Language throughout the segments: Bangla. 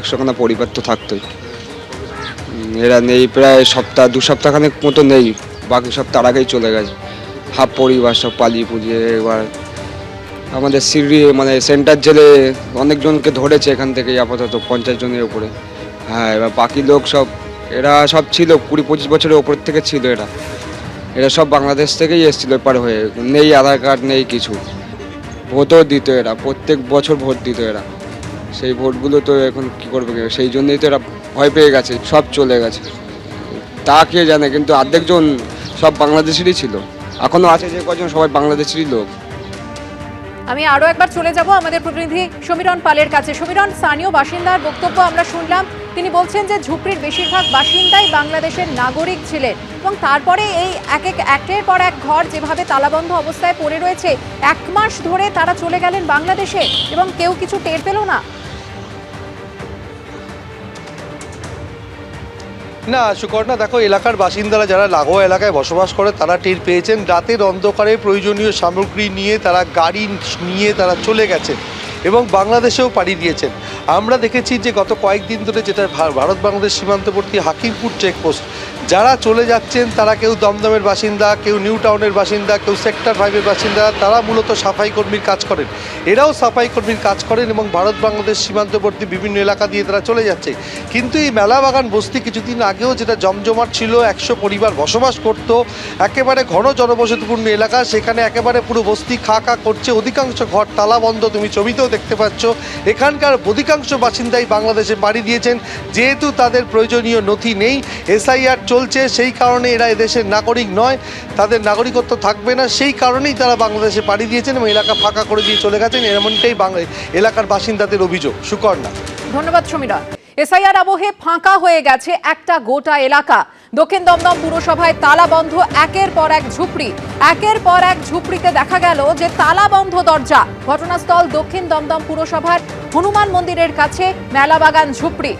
একশোখানা পরিবার তো থাকতোই। এরা নেই প্রায় সপ্তাহ, দু সপ্তাহখানেক মতো নেই, বাকি সব তার আগেই চলে গেছে। হাফ পরিবার সব পালিয়ে পুজিয়ে এবার আমাদের সিঁড়ি মানে সেন্টার জেলে অনেকজনকে ধরেছে এখান থেকে আপাতত, পঞ্চাশ জনের উপরে। হ্যাঁ এবার বাকি লোক সব, এরা সব ছিল, কুড়ি পঁচিশ বছরের ওপর থেকে ছিল এরা। এরা সব বাংলাদেশ থেকেই এসেছিল এপার হয়ে, নেই আধার কার্ড, নেই কিছু। ভোটও দিত এরা, প্রত্যেক বছর ভোট দিত এরা। সেই ভোটগুলো তো এখন কি করবে সেই জন্যই তো এরা ভয় পেয়ে গেছে, সব চলে গেছে। তা কে জানে, কিন্তু অর্ধেকজন সব বাংলাদেশেরই ছিল। এখনও আছে যে কজন সবাই বাংলাদেশেরই লোক। আমি আরও একবার চলে যাব আমাদের প্রতিনিধি সমীরণ পালের কাছে। সমীরণ, স্থানীয় বাসিন্দার বক্তব্য আমরা শুনলাম। তিনি বলছেন যে ঝুপড়ির বেশিরভাগ বাসিন্দাই বাংলাদেশের নাগরিক ছিলেন এবং তারপরে এই এক এক একের পর এক ঘর যেভাবে তালাবন্ধ অবস্থায় পড়ে রয়েছে, এক মাস ধরে তারা চলে গেলেন বাংলাদেশে এবং কেউ কিছু টের পেল না। না সুকর্ণা দেখো, এলাকার বাসিন্দারা যারা লাগোয়া এলাকায় বসবাস করে, তারা টের পেয়েছেন রাতের অন্ধকারে প্রয়োজনীয় সামগ্রী নিয়ে তারা গাড়ি নিয়ে তারা চলে গেছে এবং বাংলাদেশেও পাড়ি দিয়েছেন। আমরা দেখেছি যে গত কয়েকদিন ধরে যেটা ভারত বাংলাদেশ সীমান্তবর্তী হাকিমপুর চেকপোস্ট যারা চলে যাচ্ছেন, তারা কেউ দমদমের বাসিন্দা, কেউ নিউ টাউনের বাসিন্দা, কেউ সেক্টর ফাইভের বাসিন্দা, তারা মূলত সাফাই কর্মীর কাজ করেন। এরাও সাফাই কর্মীর কাজ করেন এবং ভারত বাংলাদেশ সীমান্তবর্তী বিভিন্ন এলাকা দিয়ে তারা চলে যাচ্ছে। কিন্তু এই মেলাবাগান বস্তি কিছুদিন আগেও যেটা জমজমাট ছিল, একশো পরিবার বসবাস করত, একেবারে ঘন জনবসতিপূর্ণ এলাকা, সেখানে একেবারে পুরো বস্তি খা খা করছে, অধিকাংশ ঘর তালা বন্ধ, তুমি ছবিতেও দেখতে পাচ্ছ। এখানকার অধিকাংশ বাসিন্দাই বাংলাদেশে পাড়ি দিয়েছেন, যেহেতু তাদের প্রয়োজনীয় নথি নেই, এসআইআর চলছে, সেই কারণে এরা এদেশের নাগরিক নয়, তাদের নাগরিকত্ব থাকবে না, সেই কারণেই তারা বাংলাদেশে পাড়ি দিয়েছেন এবং এলাকা ফাঁকা করে দিয়ে চলে গেছেন। এমনটাই এলাকার বাসিন্দাদের অভিযোগ। সুকর্ণা ধন্যবাদ সমীরণ এসআইআর আবহে ফাঁকা হয়ে গেছে একটা গোটা এলাকা। দক্ষিণ দমদম পুরসভায় তালাবন্ধ, একের পর এক ঝুপড়ি। একের পর এক ঝুপড়িতে দেখা গেল যে তালাবন্ধ দরজা। ঘটনাস্থল দক্ষিণ দমদম পুরসভার হনুমান মন্দিরের কাছে মেলাবাগান ঝুপড়ি।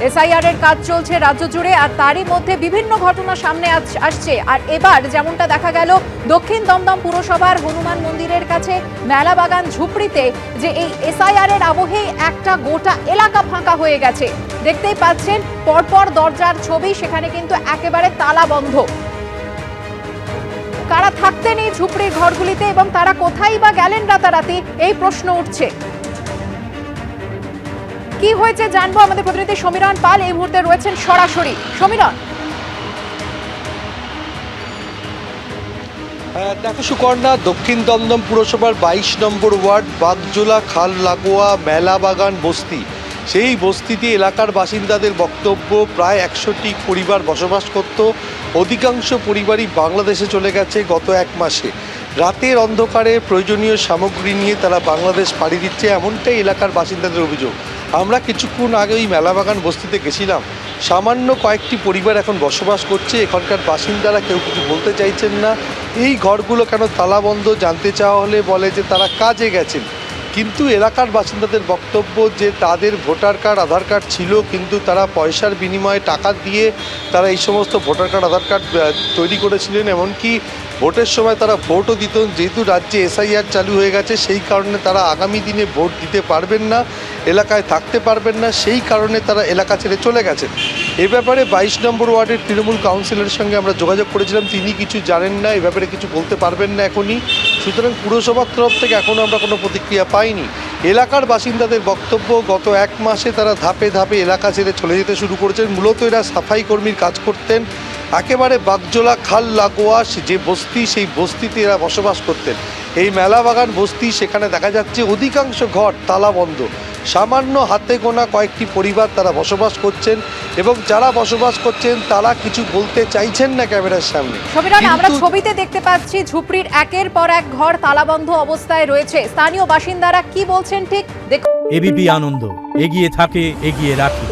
এসআইআর এর কাজ চলছে রাজ্য জুড়ে আর তারই মধ্যে বিভিন্ন ঘটনা সামনে আস- আসছে। আর এবার যেমনটা দেখা গেল, দক্ষিণ দমদম পুরসভার হনুমান মন্দিরের কাছে মেলাবাগান ঝুপড়িতে যে এই এসআইআর এর আবহেই একটা গোটা এলাকা ফাঁকা হয়ে গেছে। দেখতেই পাচ্ছেন, পরপর দরজার ছবি, সেখানে কিন্তু একেবারে তালা বন্ধ। কারা থাকতেন এই ঝুপড়ির ঘরগুলিতে এবং তারা কোথায় বা গেলেন রাতারাতি, এই প্রশ্ন উঠছে। কি হয়েছে জানব। আমাদের প্রতিনিধি সমীরণ পাল এই মুহূর্তে রয়েছেন সরাসরি। সমীরণ। হ্যাঁ, দেখো সুকর্ণা দক্ষিণ দমদম পুরসভার বাইশ নম্বর ওয়ার্ড বাগজোলা খাল লাগোয়া মেলাবাগান বস্তি। সেই বস্তিতে এলাকার বাসিন্দাদের বক্তব্য প্রায় একশোটি পরিবার বসবাস করত। অধিকাংশ পরিবারই বাংলাদেশে চলে গেছে গত এক মাসে। রাতের অন্ধকারে প্রয়োজনীয় সামগ্রী নিয়ে তারা বাংলাদেশ পাড়ি দিচ্ছে এমনটাই এলাকার বাসিন্দাদের অভিযোগ। আমরা কিছুক্ষণ আগে ওই মেলাবাগান বস্তিতে গেছিলাম। সামান্য কয়েকটি পরিবার এখন বসবাস করছে। এখানকার বাসিন্দারা কেউ কিছু বলতে চাইছেন না। এই ঘরগুলো কেন তালাবন্ধ জানতে চাওয়া হলে বলে যে তারা কাজে গেছেন। কিন্তু এলাকার বাসিন্দাদের বক্তব্য যে তাদের ভোটার কার্ড, আধার কার্ড ছিল, কিন্তু তারা পয়সার বিনিময়ে টাকা দিয়ে তারা এই সমস্ত ভোটার কার্ড, আধার কার্ড তৈরি করেছিলেন। এমনকি ভোটের সময় তারা ভোটও দিত যেহেতু রাজ্যে এসআইআর চালু হয়ে গেছে, সেই কারণে তারা আগামী দিনে ভোট দিতে পারবেন না। এলাকায় থাকতে পারবেন না, সেই কারণে তারা এলাকা ছেড়ে চলে গেছেন এ ব্যাপারে বাইশ নম্বর ওয়ার্ডের তৃণমূল কাউন্সিলরের সঙ্গে আমরা যোগাযোগ করেছিলাম, তিনি কিছু জানেন না, এ ব্যাপারে কিছু বলতে পারবেন না এখনই। সুতরাং পুরসভার তরফ থেকে এখনও আমরা কোনো প্রতিক্রিয়া পাইনি। এলাকার বাসিন্দাদের বক্তব্য, গত এক মাসে তারা ধাপে ধাপে এলাকা ছেড়ে চলে যেতে শুরু করেছেন। মূলত এরা সাফাই কর্মীর কাজ করতেন, একেবারে বাগজোলা, খাল, লাগোয়া, যে বস্তি, সেই বস্তিতে এরা বসবাস করতেন। এই মেলা বাগান বস্তি, সেখানে দেখা যাচ্ছে অধিকাংশ ঘর তালা বন্ধ সামান্য হাতে গোনা কয়েকটি পরিবার তারা বসবাস করছেন এবং যারা বসবাস করছেন তারা কিছু বলতে চাইছেন না ক্যামেরার সামনে। আমরা ছবিতে দেখতে পাচ্ছি ঝুপড়ির একের পর এক ঘর তালাবন্ধ অবস্থায় রয়েছে। স্থানীয় বাসিন্দারা কি বলছেন ঠিক? দেখুন। এবিপি আনন্দ এগিয়ে থাকে এগিয়ে রাখে।